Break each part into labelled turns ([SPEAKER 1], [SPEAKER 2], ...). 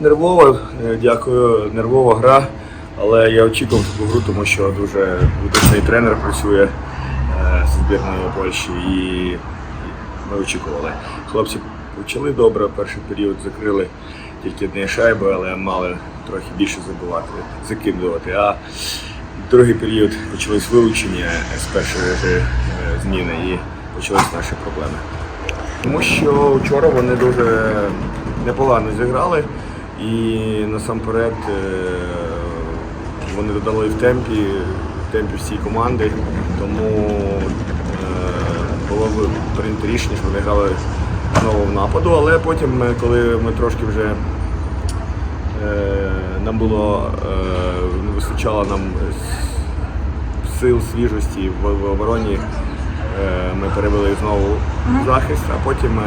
[SPEAKER 1] Нервова, е, дякую, нервова гра. Але я очікував таку гру, тому що дуже видатний тренер працює е, з збірною Польщі і ми очікували. Хлопці почали добре, перший період закрили тільки одні шайби, але мали трохи більше забивати, закидувати. А другий період почались вилучення з першої е, зміни і почалися наші проблеми. Тому що вчора вони дуже непогано зіграли і насамперед е, вони додали в темпі, в темпі всій команди, тому е, було б прийнято рішення, що вони грали знову в нападу, але потім, е, коли ми трошки вже нам було не вистачало нам сил, свіжості в, обороні, ми перевели знову захист, а потім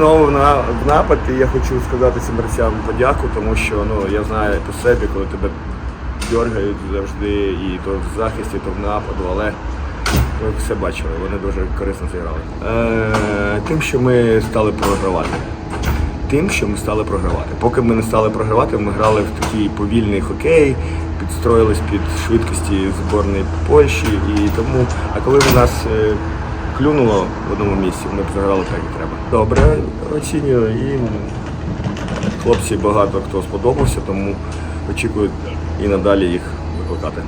[SPEAKER 1] знову на, в напад. І я хочу сказати цим борцям подяку, тому що ну, я знаю по собі, коли тебе дергають завжди, і то в захисті, то в нападу, але ви все бачили, вони дуже корисно зіграли. Е, тим, що ми стали програвати. Тим, що ми стали програвати. Поки ми не стали програвати, ми грали в такий повільний хокей, підстроїлись під швидкості зборної Польщі і тому. А коли в нас е, клюнуло в одному місці, ми б заграли так, як треба. Добре, оцінюю і хлопці багато хто сподобався, тому очікую і надалі їх викликати.